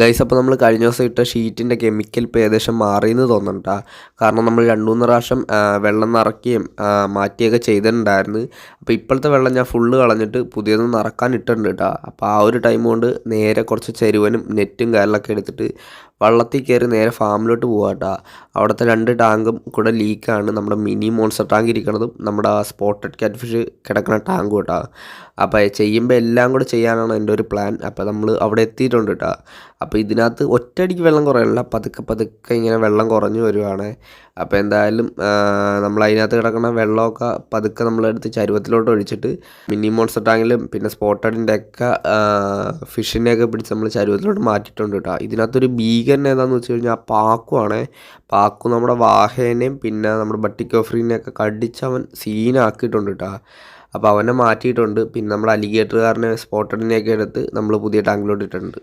Guys അപ്പോൾ നമ്മൾ കഴിഞ്ഞ ദിവസം ഇട്ട ഷീറ്റിന്റെ കെമിക്കൽ ഇപ്പോൾ ഏകദേശം മാറിയെന്ന് തോന്നണ്ട കാരണം നമ്മൾ രണ്ട് മൂന്ന് പ്രാവശ്യം വെള്ളം നിറയ്ക്കുകയും മാറ്റിയൊക്കെ ചെയ്തിട്ടുണ്ടായിരുന്നു. അപ്പോൾ ഇപ്പോഴത്തെ വെള്ളം ഞാൻ ഫുള്ള് കളഞ്ഞിട്ട് പുതിയത് നിറക്കാൻ ഇട്ടിട്ടുണ്ട് കേട്ടോ അപ്പോൾ ആ ഒരു ടൈം കൊണ്ട് നേരെ കുറച്ച് ചെരുവനും നെറ്റും കാര്യങ്ങളൊക്കെ എടുത്തിട്ട് വള്ളത്തിൽ കയറി നേരെ ഫാമിലോട്ട് പോകാം കേട്ടോ അവിടുത്തെ രണ്ട് ടാങ്കും കൂടെ ലീക്കാണ് നമ്മുടെ മിനി മോൺസ്റ്റർ ടാങ്ക് ഇരിക്കണതും നമ്മുടെ സ്പോട്ടഡ് ക്യാറ്റ് ഫിഷ് കിടക്കുന്ന ടാങ്കും കേട്ടോ. അപ്പോൾ ചെയ്യുമ്പോൾ എല്ലാം കൂടെ ചെയ്യാനാണ് എന്റെ ഒരു പ്ലാൻ. അപ്പോൾ നമ്മൾ അവിടെ എത്തിയിട്ടുണ്ട് കേട്ടോ. അപ്പോൾ ഇതിനകത്ത് ഒറ്റയടിക്ക് വെള്ളം കുറയല്ല പതുക്കെ പതുക്കെ ഇങ്ങനെ വെള്ളം കുറഞ്ഞു വരുവാണ്. അപ്പോൾ എന്തായാലും നമ്മൾ അതിനകത്ത് കിടക്കുന്ന വെള്ളമൊക്കെ പതുക്കെ നമ്മളെടുത്ത് ചരുവത്തിലോട്ട് ഒഴിച്ചിട്ട് മിനി മോൺസ്റ്റർ ടാങ്കിലും പിന്നെ സ്പോട്ടഡിന്റെ ഒക്കെ ഫിഷിനെയൊക്കെ പിടിച്ച് നമ്മൾ ചരുവത്തിലോട്ട് മാറ്റിയിട്ടുണ്ട് കേട്ടോ. ഇതിനകത്തൊരു ബീഗൻ ഏതാണെന്ന് വെച്ച് കഴിഞ്ഞാൽ പാക്കുവാണ് പാക്കു നമ്മുടെ വാഹേനെയും പിന്നെ നമ്മുടെ ബട്ടിക്കോഫ്രീനെയൊക്കെ കടിച്ച് അവൻ സീനാക്കിയിട്ടുണ്ട് കേട്ടോ. അപ്പോൾ അവനെ മാറ്റിയിട്ടുണ്ട്. പിന്നെ നമ്മുടെ അലിഗേറ്ററുകാരനെ സ്പോട്ടഡിനെയൊക്കെ എടുത്ത് നമ്മൾ പുതിയ ടാങ്കിലോട്ട് ഇട്ടിട്ടുണ്ട്.